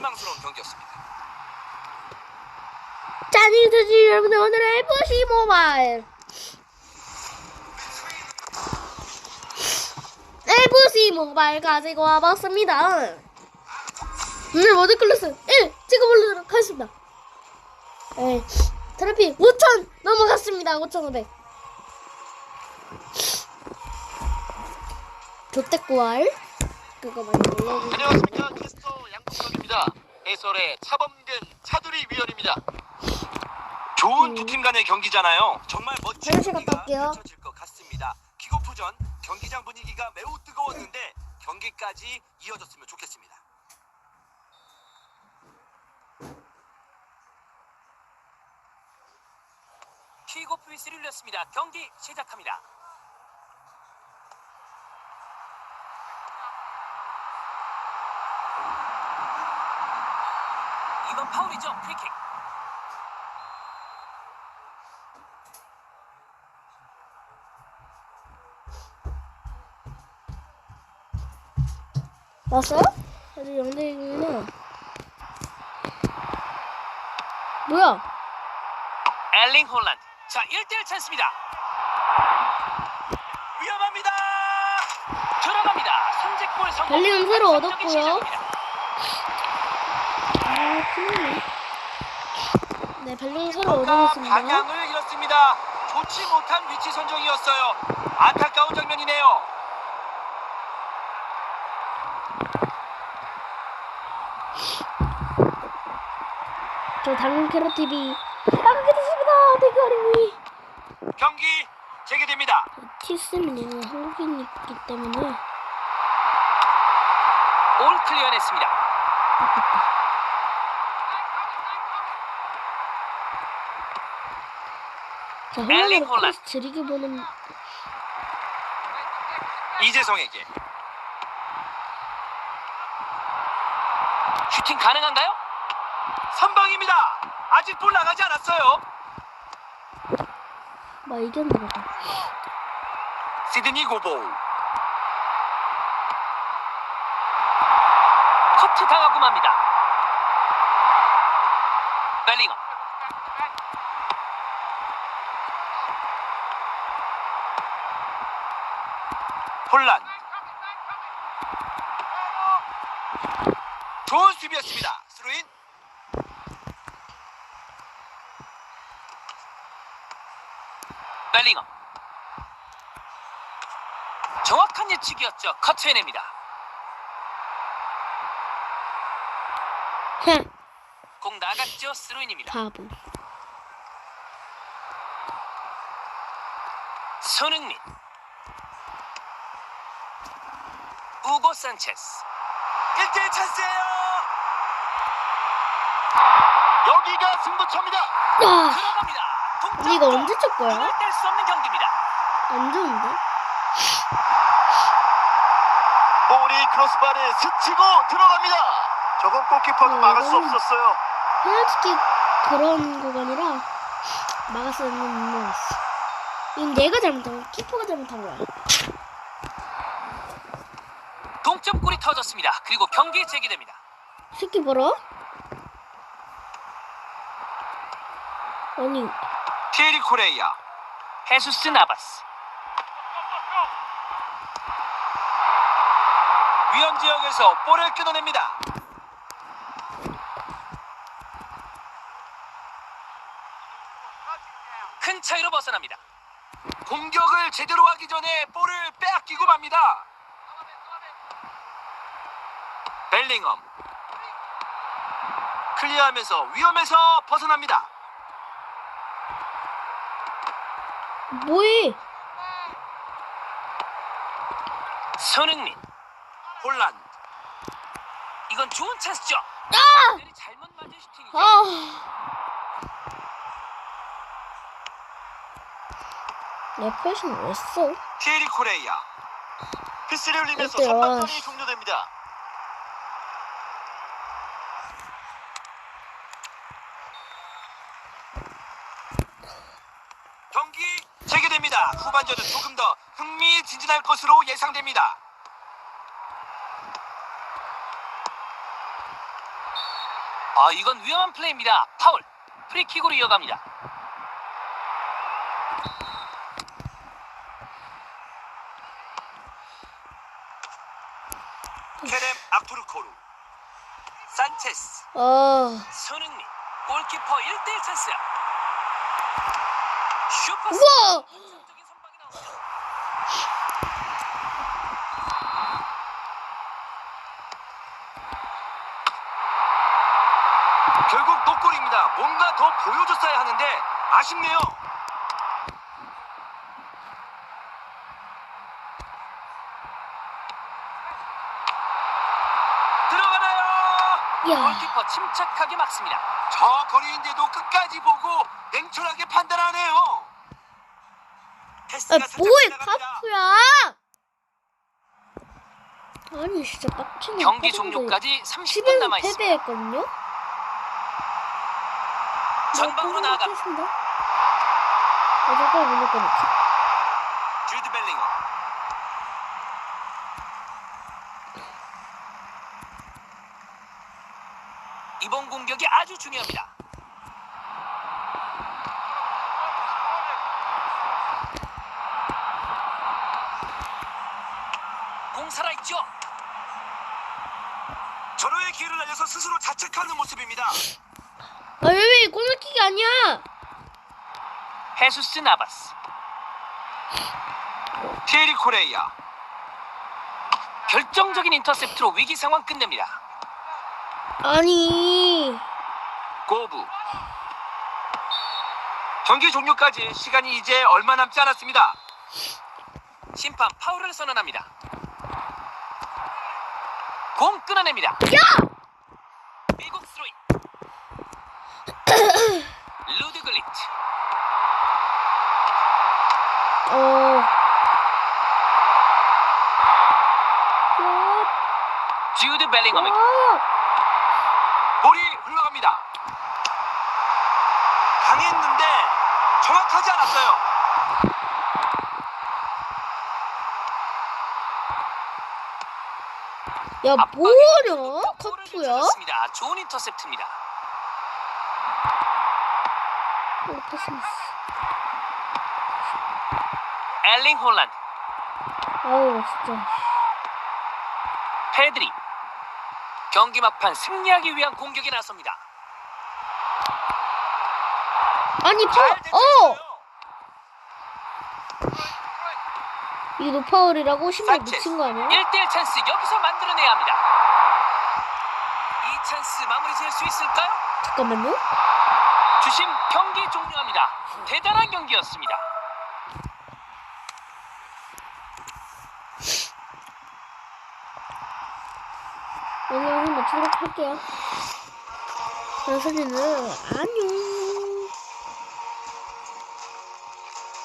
실망스러운 경기였습니다. 짠이 드시 여러분들 오늘의 FC 모바일. FC 모바일 가지고 와봤습니다. 오늘 워드클래스 1 찍어보도록 하겠습니다. 네, 트래픽 5천 넘어갔습니다. 5,500 조태구알. 그거 많이 눌러주세요. 안녕하십니까 양국섭입니다. 해설의 차범근 차두리 위원입니다. 좋은 두 팀 간의 경기잖아요. 정말 멋진 화장실 갔다 경기가 올게요. 펼쳐질 것 같습니다. 킥오프 전 경기장 분위기가 매우 뜨거웠는데 경기까지 이어졌으면 좋겠습니다. 킥오프 위스를 울렸습니다. 경기 시작합니다. 파울이죠. 프리킥. 왔어? 아직 영대이구나. 뭐야? 엘링 홀란드. 자, 1대1 찬스입니다. 위험합니다. 들어갑니다. 선제골 성공. 벨링은 새로 얻었고요. 시작입니다. 아, 큰일이네. 네, 벨링 새로 뭔가 얻어냈습니다. 방향을 잃었습니다. 좋지 못한 위치 선정이었어요. 안타까운 장면이네요. 저 당근 캐럿 TV 나가게 됐습니다. 대가리. 경기 재개됩니다. 티스는 한국인이기 때문에 올 클리어냈습니다. 자, 엘링 홀란드. 크로스 즐겨 보는 이재성에게 슈팅 가능한가요? 선방입니다. 아직 볼 나가지 않았어요. 막 이겼나 보다. 시드니 고보 커트 당하고 맙니다. 벨링엄 홀란 좋은 수비였습니다. 스루인 벨링엄 정확한 예측이었죠. 커트해냅니다. 헤, 공 나갔죠. 스루인입니다. 바보. 손흥민 우고 산체스. 1대1 찬스예요. 여기가 승부처입니다. 아, 들어갑니다. 동점 이거 언제 쳤 거야? 눈을 뗄수 없는 경기입니다. 안 좋은데? 볼이 크로스바를 스치고 들어갑니다. 저건 골키퍼도 어, 막을 수 없었어요. 페널티킥 그런 아니라 막았어야 했는 거였어. 이건 내가 잘못한 거, 키퍼가 잘못한 거야. 동점골이 터졌습니다. 그리고 경기 재개됩니다. 새끼 벌어? 아니, 티에리 코레이아. 헤수스 나바스. 위험 지역에서 볼을 끊어냅니다. 큰 차이로 벗어납니다. 공격을 제대로 하기 전에 볼을 빼앗기고 맙니다 벨링엄 클리어하면서 위험에서 벗어납니다 뭐해? 손흥민 홀란드 이건 좋은 찬스죠 아! 잘못 맞은 슈팅이죠 아. 내 패션 왜 써? 티에리 코레이아 피스를 흘리면서 어때요? 선방전이 종료됩니다 경기 후반전은 조금 더 흥미진진할 것으로 예상됩니다 아, 이건 위험한 플레이입니다. 파울. 프리킥으로 이어갑니다. 케렘 아투르코루. 산체스. 아, 손흥민. 골키퍼 1대1 찬스야. 슈퍼 우와! 결국 노골입니다. 뭔가 더 보여줬어야 하는데 아쉽네요. 들어가나요? 야, 골키퍼 침착하게 막습니다. 저 거리인데도 끝까지 보고 냉철하게 판단하네요. 아, 뭐해. 파프야! 아니, 진짜 빡치네. 경기 종료까지 30분 10분 남아 있습니다. 패배했거든요? 전방으로 나아가 어제 골 못넣거지 주드 벨링엄. 이번 공격이 아주 중요합니다. 공 살아 있죠? 전호의 기회를 날려서 스스로 자책하는 모습입니다. 아, 왜, 왜, 골키기 아니야! 헤수스 나바스. 티에리 코레이아. 결정적인 인터셉트로 위기 상황 끝냅니다. 아니, 고부 경기 종료까지 시간이 이제 얼마 남지 않았습니다. 심판 파울을 선언합니다 공 끊어냅니다 야! 미국 스로인 루드글리트 어. 야, 주드 벨링엄에게 야. 볼이 흘러갑니다. 강했는데 정확하지 않았어요. 야? 카프야? 습니다 좋은 인터셉트입니다. 엘링 홀란드, 아우, 진짜. 페드리. 경기 막판 승리하기 위한 공격에 나섭니다. 아니, 파, 잘 어! 대처했어요. 이게 노파울이라고 신발. 미친 거 아니야? 1대1 찬스 여기서 만들어내야 합니다. 이 찬스 마무리 지을 수 있을까요? 잠깐만요. 주심 경기 종료합니다. 대단한 경기였습니다. 오늘 한번 마치도록 할게요. 선생님은 안녕.